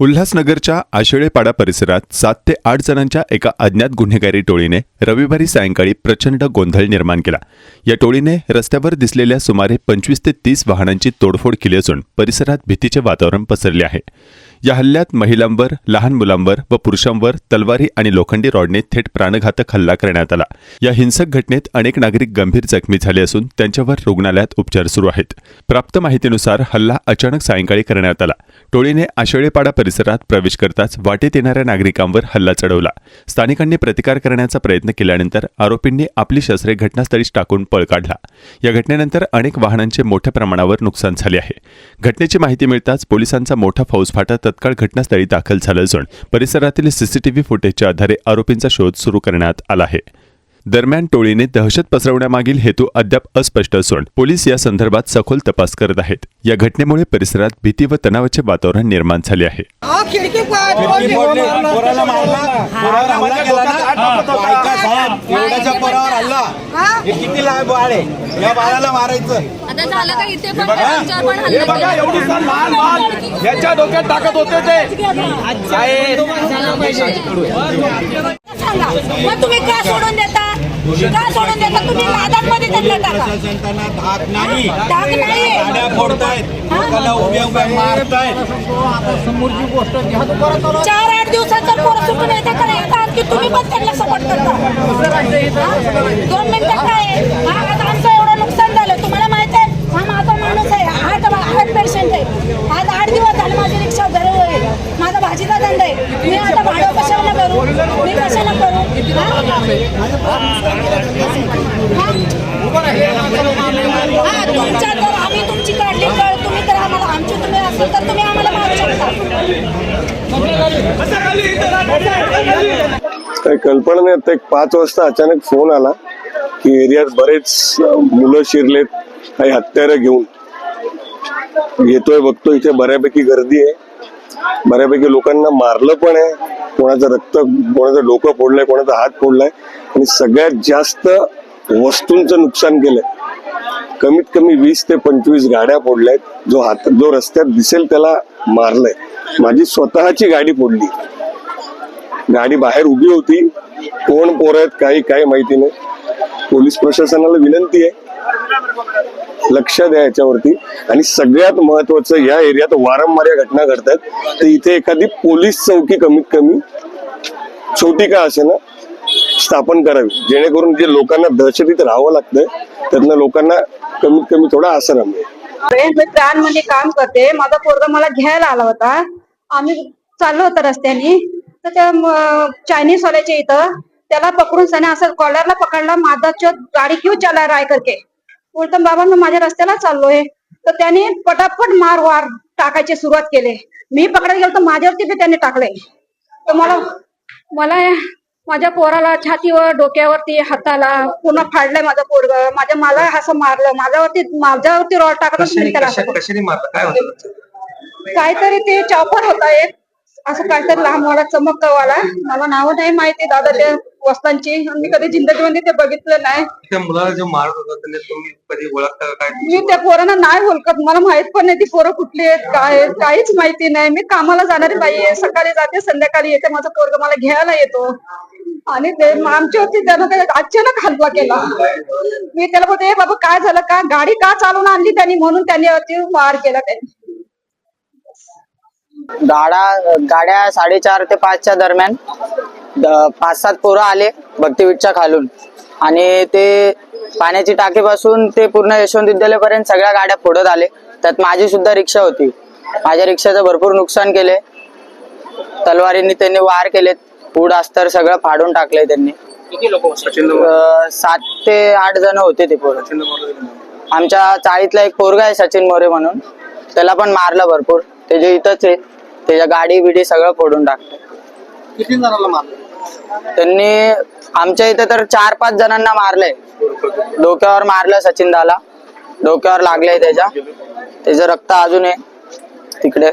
उल्हासनगरच्या आशेळेपाडा परिसरात सात ते आठ जणांच्या एका अज्ञात गुन्हेगारी टोळीने रविवारी सायंकाळी प्रचंड गोंधळ निर्माण केला. या टोळीने रस्त्यावर दिसलेल्या सुमारे पंचवीस ते तीस वाहनांची तोडफोड केली असून परिसरात भीतीचे वातावरण पसरले आहे. या हल्ल्यात महिलांवर लहान मुलांवर व पुरुषांवर तलवारी आणि लोखंडी रॉडने थेट प्राणघातक हल्ला करण्यात आला. या हिंसक घटनेत अनेक नागरिक गंभीर जखमी झाले असून त्यांच्यावर रुग्णालयात उपचार सुरू आहेत. प्राप्त माहितीनुसार हल्ला अचानक सायंकाळी करण्यात आला. टोळीने आशेळेपाडा परिसरात परिसरात प्रवेश करताच वाटेत येणाऱ्या नागरिकांवर हल्ला चढवला. स्थानिकांनी प्रतिकार करण्याचा प्रयत्न केल्यानंतर आरोपींनी आपली शस्त्रे घटनास्थळीच टाकून पळ काढला. या घटनेनंतर अनेक वाहनांचे मोठ्या प्रमाणावर नुकसान झाले आहे. घटनेची माहिती मिळताच पोलिसांचा मोठा फौजफाटा तत्काळ घटनास्थळी दाखल झाला असून परिसरातील सीसीटीव्ही फुटेजच्या आधारे आरोपींचा शोध सुरू करण्यात आला आहे. दरम्यान टोळीने दहशत पसरवण्यामागील हेतू अद्याप अस्पष्ट असून पोलीस या संदर्भात सखोल तपास करत आहेत. या घटनेमुळे परिसरात भीती व तणावाचे वातावरण निर्माण झाले आहे. याच्या डोक्यात टाकत होते ते. तुम्ही का सोडून देता? का सोडून देता तुम्ही नादांमध्ये त्यांना टाका. प्रशासनाला धाक नाही. धाक नाही. गाड्या फोडतायत. लोकांना उभ्या उभ्या मारतायत. चार आठ दिवसात जर पोरं सुटून येते तर येतात की तुम्ही पण त्यांना सपोर्ट करता. हा? दोन मिनिटं काय? हा, आता आमचं एवढं नुकसान झालं तुम्हाला माहीत आहे हा माझा माणूस आहे आठ आठ पेशंट आहे आज आठ दिवस झाले माझी रिक्षा घर होईल माझा भाजीचा धंदा आहे मी आता भाडं कशाला करू मी कशाला करू हा? तुमच्या आम्ही तुमची काढली तर तुम्ही तर आम्हाला आमची तुम्ही असेल तर तुम्ही आम्हाला मारू शकता. काही कल्पना नाही आता एक पाच वाजता अचानक फोन आला की एरियात बरेच मुलं शिरलेत काही हत्यारं घेऊन. येतोय बघतो इथे बऱ्यापैकी गर्दी आहे. बऱ्यापैकी लोकांना मारलं पण आहे. कोणाचं रक्त कोणाचं डोकं फोडलंय कोणाचा हात फोडलाय आणि सगळ्यात जास्त वस्तूंचं नुकसान केलंय. कमीत कमी वीस ते पंचवीस गाड्या फोडल्यात जो हात जो रस्त्यात दिसेल त्याला मारलंय. माझी स्वतःची गाडी फोडली. गाडी बाहेर उभी होती. कोण पोर आहेत काही काही माहिती नाही. पोलीस प्रशासनाला विनंती आहे. लक्ष द्या याच्यावरती. आणि सगळ्यात महत्वाचं या एरियात वारंवार या घटना घडतात. तर इथे एखादी पोलीस चौकी कमीत कमी छोटी का असे ना स्थापन करावी. जेणेकरून जे लोकांना दहशतीत राहावं लागतंय त्यातनं लोकांना कमीत कमी थोडा आसरा मिळेल. अरे मी म्हणजे काम करते माझा पोरगा मला घ्यायला आला होता. आम्ही चाललो होतो रस्त्याने. तर त्या चायनीज वाल्याच्या इथं त्याला पकडून त्याने असं कॉलरला पकडला माझा गाडी क्यों चला राय करके बोलतो बाबा मी माझ्या रस्त्याला चाललोय. तर त्याने पटापट मार वार टाकायची सुरुवात केली. मी पकडत गेलो तर माझ्यावरती बी त्याने टाकले तर मला मला माझ्या पोराला छातीवर डोक्यावरती हाताला पूर्ण फाडलंय माझं पोरग. माझ्या मला असं मारलं. माझ्यावरती माझ्यावरती रॉड टाकत काहीतरी ते चॉपर होता एक. असं काहीतरी लहान वाला. चमकवाला मला नाव नाही माहिती. दादा त्या वस्तांची. मी कधी जिंदगीमध्ये ते बघितलं नाही. त्या मुलाला जो मारत होता त्याने तुम्ही कधी ओळखता का? काय मी त्या पोरांना नाही ओळखत. मला माहीत पण नाही ती पोरं कुठली आहेत काय आहेत. काहीच माहिती नाही. मी कामाला जाणारी बाई आहे. सकाळी जाते संध्याकाळी येते. माझा पोरग मला घ्यायला येतो. आणि ते मग आमच्यावरती त्यानं अचानक हल्ला केला. मी त्याला बोलते "ए बाबा काय झालं का? गाडी का चालवून आणली त्यांनी? म्हणून त्यांनी वार केला त्यांनी. गाड्या गाड्या साडेचार ते पाचच्या दरम्यान पाच सात पोरं आले भक्तीवीटच्या खालून. आणि ते पाण्याची टाकीपासून ते पूर्ण यशवंत विद्यालयापर्यंत सगळ्या गाड्या फोडत आले. त्यात माझी सुद्धा रिक्षा होती. माझ्या रिक्षाचं भरपूर नुकसान केले. तलवारींनी त्यांनी वार केलेत. पूड अस्तर सगळं फाडून टाकलंय त्यांनी. किती लोक सचिन अं, सात ते आठ जण होते ते पोरं. आमच्या चाळीतला एक पोरगा आहे सचिन मोरे म्हणून. त्याला पण मारलं भरपूर. त्याच्या इथंच आहे. त्याच्या गाडी बिडी सगळं फोडून टाकलं. किती जणांना मारलं? त्यांनी आमच्या इथं तर चार पाच जणांना मारलंय डोक्यावर मारलं सचिन दाला. डोक्यावर लागलंय त्याच्या. त्याचं रक्त अजून आहे. तिकडे.